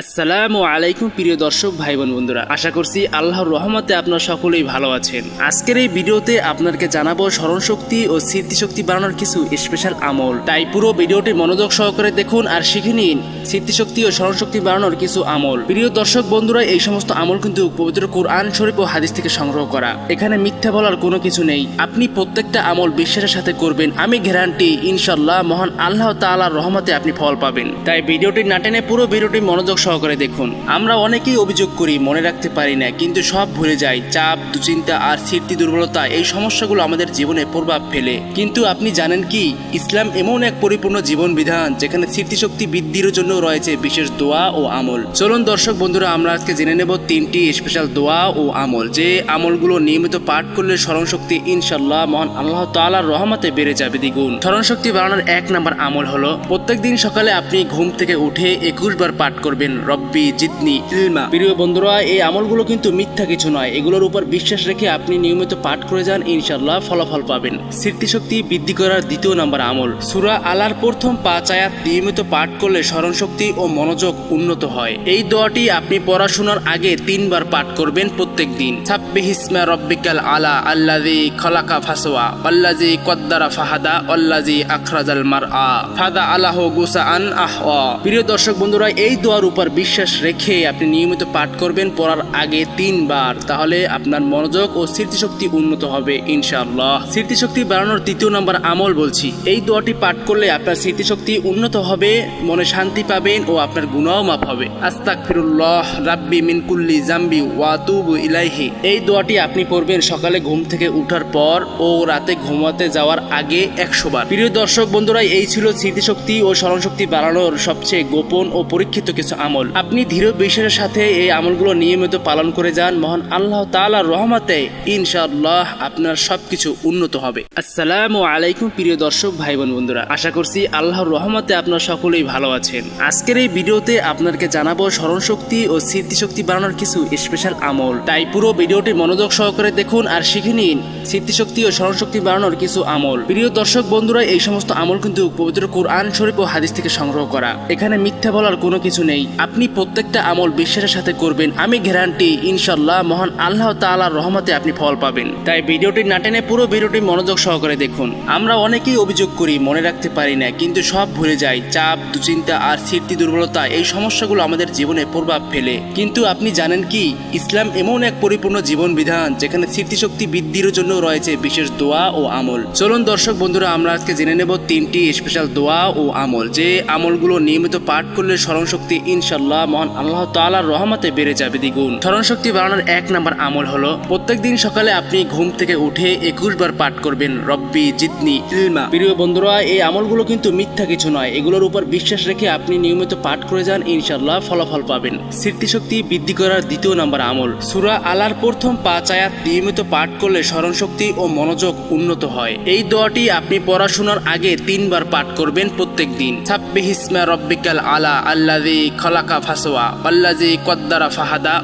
আসসালামু আলাইকুম প্রিয় দর্শক ভাই বোন বন্ধুরা। আশা করছি আল্লাহর রহমতে আপনার সকলেই ভালো আছেন। আজকের এই ভিডিওতে আপনাকে জানাব স্মরণশক্তি ও স্মৃতিশক্তি বাড়ানোর কিছু স্পেশাল আমল। তাই পুরো ভিডিওটি মনোযোগ সহকারে দেখুন আর শিখে নিন স্মৃতিশক্তি ও স্মরণশক্তি বাড়ানোর কিছু আমল। প্রিয় দর্শক বন্ধুরা, এই সমস্ত আমল কিন্তু পবিত্র কোরআন শরীফ ও হাদিস থেকে সংগ্রহ করা। এখানে মিথ্যা বলার কোনো কিছু নেই। আপনি প্রত্যেকটা আমল বিশ্বাসের সাথে করবেন। আমি গ্যারান্টি ইনশাল্লাহ মহান আল্লাহ তাআলার রহমতে আপনি ফল পাবেন। তাই ভিডিওটি না টেনে পুরো ভিডিওটি মনোযোগ সহকারে দেখুন। আমরা অনেকেই অভিযোগ করি, মনে রাখতে পারি না, কিন্তু সব ভুলে যাই। চাপ, দুশ্চিন্তা আর স্মৃতি দুর্বলতা এই সমস্যাগুলো আমাদের জীবনে প্রভাব ফেলে। কিন্তু আপনি জানেন কি, ইসলাম এমন এক পরিপূর্ণ জীবন বিধান, যেখানে স্মৃতিশক্তি বৃদ্ধির জন্য রয়েছে বিশেষ দোয়া ও আমল। চলুন দর্শক বন্ধুরা, আমরা আজকে জেনে নেব তিনটি স্পেশাল দোয়া ও আমল। যে আমলগুলো নিয়মিত পাঠ করলে স্মরণশক্তি ইনশাল্লাহ মহান আল্লাহ তালার রহমাতে বেড়ে যাবে দ্বিগুণ। স্মরণশক্তি বাড়ানোর এক নম্বর আমল হলো, প্রত্যেকদিন সকালে আপনি ঘুম থেকে উঠে একুশ বার পাঠ করবেন রব্বি জিতনি ইলমা। প্রিয় বন্ধুরা, এই আমলগুলো কিন্তু মিথ্যা কিছু নয়। এগুলোর উপর বিশ্বাস রেখে আপনি নিয়মিত পাঠ করে যান ইনশাল্লাহ ফলাফল পাবেন। স্মৃতিশক্তি বৃদ্ধি করার দ্বিতীয় নম্বর আমল। সুরা আলার প্রথম পাঁচ আয়াত নিয়মিত পাঠ করলে স্মরণশক্তি ও মনোযোগ উন্নত হয়। এই দোয়াটি আপনি পড়াশোনার আগে তিনবার পাঠ করবেন প্রত্যেক দিন। ছাব্বিহিসমা রব্বিকাল আলা আল্লাজি খলাকা ফাসোয়া আল্লাজি কদ্দারা ফাহাদা আল্লাজি আখরাজাল মার আ ফাদা আলাহ গুসা আন আহ প্রিয় দর্শক বন্ধুরা, এই দোয়ার উপর বিশ্বাস রেখে আপনি নিয়মিত পাঠ করবেন, পড়ার আগে তিনবার, তাহলে আপনার মনোযোগ ও স্মৃতিশক্তি উন্নত হবে, ইনশাআল্লাহ। স্মৃতিশক্তি বাড়ানোর তৃতীয় নম্বর আমল বলছি। এই দোয়াটি পাঠ করলে আপনার স্মৃতিশক্তি উন্নত হবে, মনে শান্তি পাবেন ও আপনার গুণাও মাপ হবে। আস্তাক ফিরুল্লাহ রাব্বি মিনকুল্লি জাম্বি ওয়াতুবু ইলাইহি। এই দোয়াটি আপনি পড়বেন সকালে ঘুম থেকে উঠার পর ও রাতে ঘুমাতে যাওয়ার আগে একশো বার প্রিয় দর্শক বন্ধুরা এই ছিল স্মৃতিশক্তি ও স্মরণশক্তি বাড়ানোর সবচেয়ে গোপন ও পরীক্ষিত কিছু আমল। আপনি ধীর বিশ্বাসের সাথে এই আমলগুলো নিয়মিত পালন করে যান। মহান আল্লাহ তাআলার রহমতে ইনশাআল্লাহ আপনার সবকিছু উন্নত হবে। আসসালামু আলাইকুম প্রিয় দর্শক ভাই বোন বন্ধুরা। আশা করছি আল্লাহর রহমতে আপনার সকলেই ভালো আছেন। আজকের এই ভিডিওতে আপনাকে জানাব স্মরণশক্তি ও স্মৃতিশক্তি বাড়ানোর কিছু স্পেশাল আমল। তাই পুরো ভিডিওটি মনোযোগ সহকারে দেখুন আর শিখে নিন স্মৃতিশক্তি ও স্মরণশক্তি বাড়ানোর কিছু আমল। প্রিয় দর্শক, বন্ধুরা, এই সমস্ত আমল কিন্তু পবিত্র কোরআন শরীফ ও হাদিস থেকে সংগ্রহ করা। এখানে মিথ্যা বলার কোনো কিছু নেই। আপনি প্রত্যেকটা আমল বিশ্বাসের সাথে করবেন। আমি গ্যারান্টি ইনশাল্লাহ মহান আল্লাহ তাআলার রহমতে আপনি ফল পাবেন। তাই ভিডিওটি না টেনে পুরো ভিডিওটি মনোযোগ সহকারে দেখুন। আমরা অনেকেই অভিযোগ করি, মনে রাখতে পারি না, কিন্তু সব ভুলে যাই। চাপ, দুশ্চিন্তা আর স্মৃতি দুর্বলতা, এই সমস্যাগুলো আমাদের জীবনে প্রভাব ফেলে। কিন্তু আপনি জানেন কি? ইসলাম এমন এক পরিপূর্ণ জীবন বিধান, যেখানে স্মৃতিশক্তি বৃদ্ধির জন্য রয়েছে বিশেষ দোয়া ও আমল। চলুন দর্শক বন্ধুরা, আমরা আজকে জেনে নেব তিনটি স্পেশাল দোয়া ও আমল। যে আমলগুলো নিয়মিত পাঠ করলে স্মরণশক্তি ইনশাল্লাহ মহান আল্লাহ তাআলার রহমতে বেড়ে যাবে দ্বিগুণ। স্মরণশক্তি বাড়ানোর এক নম্বর আমল হলো প্রত্যেকদিন সকালে আপনি ঘুম থেকে উঠে একুশ বার পাঠ করবেন, রব্বি জিতনি ইলমা। প্রিয় বন্ধুরা, এই আমলগুলো কিন্তু মিথ্যা কিছু নয়। এগুলোর উপর বিশ্বাস রেখে আপনি নিয়মিত পাঠ করে যান ইনশাল্লাহ ফলাফল পাবেন। স্মৃতিশক্তি বৃদ্ধি করার দ্বিতীয় নম্বর আমল। সুরা আলার প্রথম পাঁচ আয়াত নিয়মিত পাঠ করলে স্মরণশক্তি ও মনোযোগ উন্নত হয়। এই দোয়াটি আপনি পড়াশোনার আগে তিনবার পাঠ করবেন প্রত্যেক দিন। ছাব্বিহিসমা রব্বিকাল আলা আল্লাজি খলাকা আল্লাজি কদ্দারা ফাহাদা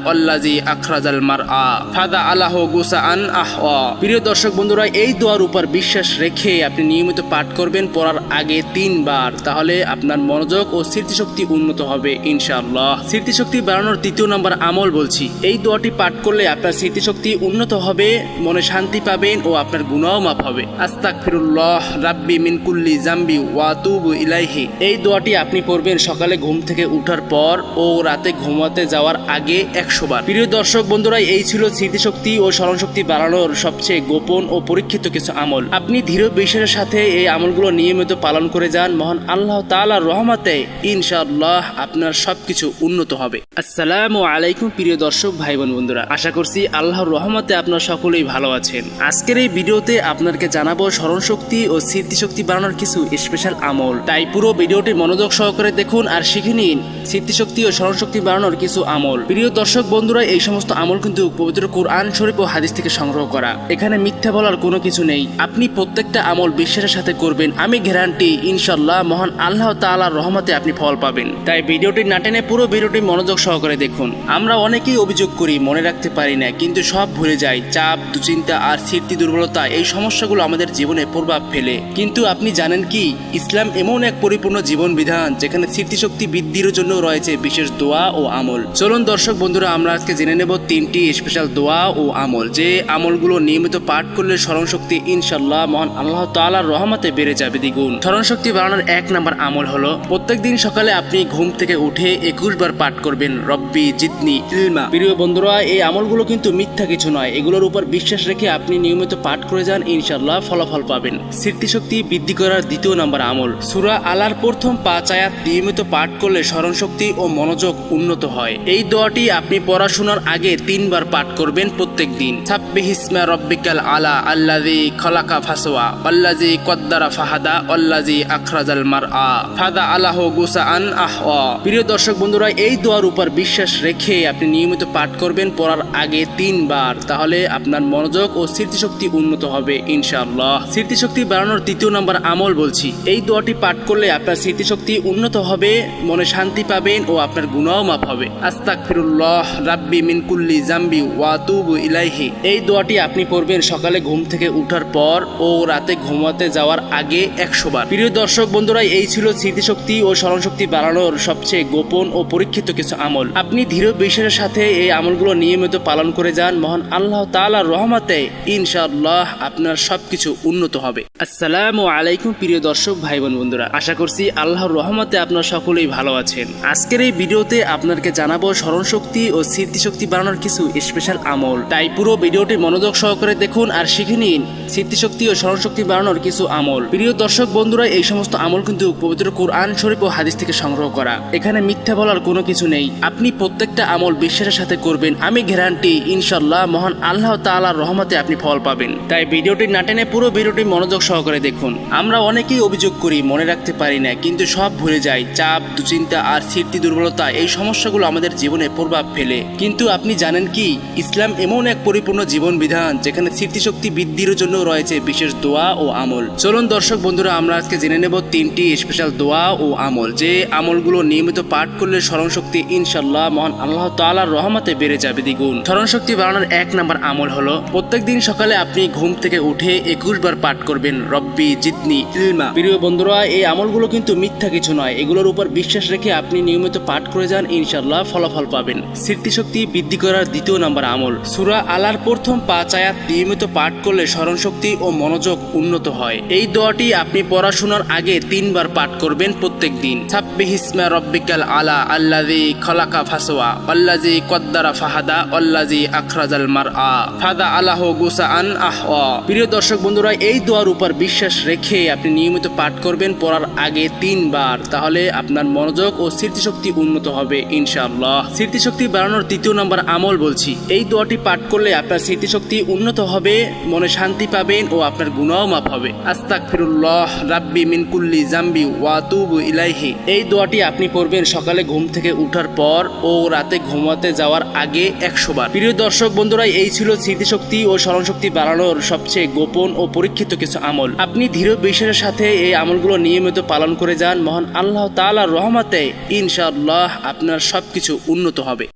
আখরাজাল মার আ ফাদা আলাহ গুসা আন আহ প্রিয় দর্শক বন্ধুরা, এই দোয়ার উপর বিশ্বাস রেখে আপনি নিয়মিত পাঠ করবেন, পড়ার আগে তিনবার, তাহলে আপনার মনোযোগ ও স্মৃতিশক্তি উন্নত হবে, ইনশাআল্লাহ। স্মৃতিশক্তি বাড়ানোর তৃতীয় নম্বর আমল বলছি। এই দোয়াটি পাঠ করলে আপনার স্মৃতিশক্তি উন্নত হবে, মনে শান্তি পাবেন ও আপনার গুণাও মাপ হবে। আস্তাক ফিরুল্লাহ রাব্বি মিন কুল্লি জাম্বি ওয়াতুবু ইলাইহি। এই দোয়াটি আপনি পড়বেন সকালে ঘুম থেকে উঠার পর ও রাতে ঘুমাতে যাওয়ার আগে একশো বার প্রিয় দর্শক বন্ধুরা, এই ছিল স্মৃতিশক্তি ও স্মরণশক্তি বাড়ানোর সবচেয়ে গোপন ও পরীক্ষিত কিছু আমল। আপনি ধীর বিশ্বাসের সাথে এই আমলগুলো নিয়মিত পালন করে যান। মহান আল্লাহ তাআলার রহমতে ইনশাআল্লাহ আপনার সবকিছু উন্নত হবে। আসসালামু আলাইকুম প্রিয় দর্শক ভাই বোন বন্ধুরা। আশা করছি আল্লাহর রহমতে আপনার সকলেই ভালো আছেন। আজকের এই ভিডিওতে আপনাকে জানাব স্মরণশক্তি ও স্মৃতিশক্তি বাড়ানোর কিছু স্পেশাল আমল। তাই পুরো ভিডিওটি মনোযোগ সহকারে দেখুন আর শিখে নিন স্মৃতিশক্তি ও স্মরণশক্তি বাড়ানোর কিছু আমল। প্রিয় দর্শক বন্ধুরা, এই সমস্ত আমল কিন্তু পবিত্র কোরআন শরীফ ও হাদিস থেকে সংগ্রহ করা। এখানে মিথ্যা বলার কোনো কিছু নেই। আপনি প্রত্যেকটা আমল বিশ্বাসের সাথে করবেন। আমি গ্যারান্টি ইনশাল্লাহ মহান আল্লাহ তাআলার রহমতে আপনি ফল পাবেন। তাই ভিডিওটি না টেনে পুরো ভিডিওটি মনোযোগ সহকারে দেখুন। আমরা অনেকেই অভিযোগ করি, মনে রাখতে পারি না, কিন্তু সব ভুলে যাই। চাপ, দুশ্চিন্তা আর স্মৃতি দুর্বলতা, এই সমস্যাগুলো আমাদের জীবনে প্রভাব ফেলে। কিন্তু আপনি জানেন কি? ইসলাম এমন এক পরিপূর্ণ জীবন বিধান যেখানে স্মৃতিশক্তি বৃদ্ধির জন্য রয়েছে। রয়েছে বিশেষ দোয়া ও আমল। চলুন দর্শক বন্ধুরা, আমরা আজকে জেনে নেব তিনটি স্পেশাল দোয়া ও আমল। যে আমলগুলো নিয়মিত পাঠ করলে স্মরণশক্তি ইনশাল্লাহ মহান আল্লাহ তাআলার রহমতে বেড়ে যাবে দ্বিগুণ। স্মরণশক্তি বাড়ানোর এক নাম্বার আমল হলো, প্রত্যেকদিন সকালে আপনি ঘুম থেকে উঠে একুশ বার পাঠ করবেন, রব্বি জিতনি ইলমা। প্রিয় বন্ধুরা, এই আমলগুলো কিন্তু মিথ্যা কিছু নয়। এগুলোর উপর বিশ্বাস রেখে আপনি নিয়মিত পাঠ করে যান ইনশাল্লাহ ফলাফল পাবেন। স্মৃতিশক্তি বৃদ্ধি করার দ্বিতীয় নাম্বার আমল। সুরা আলার প্রথম পাঁচ আয়াত নিয়মিত পাঠ করলে স্মরণশক্তি ও মনোযোগ উন্নত হয়। এই দোয়াটি আপনি পড়াশোনার আগে তিনবার পাঠ করবেন প্রত্যেক দিন। রব্বিকাল আলা আল্লাজি খলাকা ফাসোয়া কদ্দারা ফাহাদা আখরাজাল মার আ ফাদা আলাহ গুসা আন আহ প্রিয় দর্শক বন্ধুরা, এই দোয়ার উপর বিশ্বাস রেখে আপনি নিয়মিত পাঠ করবেন, পড়ার আগে তিনবার। তাহলে আপনার মনোযোগ ও স্মৃতিশক্তি উন্নত হবে, ইনশাআল্লাহ। স্মৃতিশক্তি বাড়ানোর তৃতীয় নাম্বার আমল বলছি। এই দোয়াটি পাঠ করলে আপনার স্মৃতিশক্তি উন্নত হবে, মনে শান্তি পাবেন ও আপনার গুণাও মাপ হবে। আস্তাক ফিরুল্লাহ রাব্বি মিন কুল্লি জাম্বি ওয়াতুবু ইলাইহি। এই দোয়াটি আপনি পড়বেন সকালে ঘুম থেকে উঠার পর ও রাতে ঘুমাতে যাওয়ার আগে একশো বার। প্রিয় দর্শক বন্ধুরা এই ছিল স্মৃতিশক্তি ও স্মরণশক্তি বাড়ানোর সবচেয়ে গোপন ও পরীক্ষিত কিছু আমল। আপনি ধীর বিশ্বাসের সাথে এই আমলগুলো নিয়মিত পালন করে যান। মহান আল্লাহ তাআলার রহমতে ইনশাআল্লাহ আপনার সবকিছু উন্নত হবে। আসসালামু আলাইকুম প্রিয় দর্শক, ভাই বোন বন্ধুরা। আশা করছি আল্লাহর রহমতে আপনার সকলেই ভালো আছেন। আজকের এই ভিডিওতে আপনাকে জানাব স্মরণশক্তি ও স্মৃতিশক্তি বাড়ানোর কিছু স্পেশাল আমল। তাই পুরো ভিডিওটি মনোযোগ সহকারে দেখুন আর শিখে নিন স্মৃতিশক্তি ও স্মরণশক্তি বাড়ানোর কিছু আমল। প্রিয় দর্শক বন্ধুরা, এই সমস্ত আমল কিন্তু পবিত্র কোরআন শরীফ ও হাদিস থেকে সংগ্রহ করা। এখানে মিথ্যা বলার কোনো কিছু নেই। আপনি প্রত্যেকটা আমল বিশ্বাসের সাথে করবেন। আমি গ্যারান্টি ইনশাল্লাহ মহান আল্লাহ তাআলার রহমতে আপনি ফল পাবেন। তাই ভিডিওটি না টেনে পুরো ভিডিওটি মনোযোগ সহকারে দেখুন। আমরা অনেকেই অভিযোগ করি, মনে রাখতে পারি না, কিন্তু সব ভুলে যাই। চাপ, দুশ্চিন্তা আর স্মৃতি দুর্বলতা এই সমস্যাগুলো আমাদের জীবনে প্রভাব ফেলে। কিন্তু আপনি জানেন কি? ইসলাম এমন এক পরিপূর্ণ জীবন বিধান, যেখানে স্মৃতিশক্তি বৃদ্ধির জন্য রয়েছে বিশেষ দোয়া ও আমল। চলুন দর্শক বন্ধুরা, আমরা আজকে জেনে নেব তিনটি স্পেশাল দোয়া ও আমল, যে আমলগুলো নিয়মিত পাঠ করলে স্মরণশক্তি ইনশাল্লাহ মহান আল্লাহ তাআলার রহমতে বেড়ে যাবে দ্বিগুণ। স্মরণশক্তি বাড়ানোর এক নাম্বার আমল হলো, প্রত্যেকদিন সকালে আপনি ঘুম থেকে উঠে একুশ বার পাঠ করবেন, রব্বি জিতনি ইলমা। প্রিয় বন্ধুরা, এই আমলগুলো কিন্তু মিথ্যা কিছু নয়, এগুলোর উপর বিশ্বাস রেখে আপনি নিয়মিত পাঠ করে যান ইনশাল্লাহ ফলাফল পাবেন। স্মৃতিশক্তি বৃদ্ধি করার দ্বিতীয় নাম্বার আমল। সুরা আলার প্রথম পাঁচ আয়াত নিয়মিত পাঠ করলে স্মরণশক্তি ও মনোযোগ উন্নত হয়। এই দোয়াটি আপনি পড়াশোনার আগে তিনবার পাঠ করবেন প্রত্যেক দিন। ছাব্বিহিসমা রব্বিকাল আলা আল্লাজি খলাকা ফাসোয়া আল্লাজি কদ্দারা ফাহাদা আল্লাজি আখরাজাল মার আ ফাদা আলাহ গুসা আন আহ প্রিয় দর্শক বন্ধুরা, এই দোয়ার উপর বিশ্বাস রেখে আপনি নিয়মিত পাঠ করবেন, পড়ার আগে তিনবার। তাহলে আপনার মনোযোগ ও স্মৃতিশক্তি উন্নত হবে, ইনশাআল্লাহ। স্মৃতিশক্তি বাড়ানোর তৃতীয় নম্বর আমল বলছি। এই দোয়াটি পাঠ করলে আপনার স্মৃতিশক্তি উন্নত হবে, মনে শান্তি পাবেন ও আপনার গুণাও মাপ হবে। আস্তাক ফিরুল্লাহ রাব্বি মিন কুল্লি জাম্বি ওয়াতুবু ইলাইহি। এই দোয়াটি আপনি পড়বেন সকালে ঘুম থেকে উঠার পর ও রাতে ঘুমাতে যাওয়ার আগে একশো বার। প্রিয় দর্শক বন্ধুরা এই ছিল স্মৃতিশক্তি ও স্মরণশক্তি বাড়ানোর সবচেয়ে গোপন ও পরীক্ষিত কিছু আমল। আপনি ধীর বিশ্বাসের সাথে এই আমলগুলো নিয়মিত পালন করে যান। মহান আল্লাহ তাআলার রহমতে ইনশাআল্লাহ আপনার সবকিছু উন্নত হবে।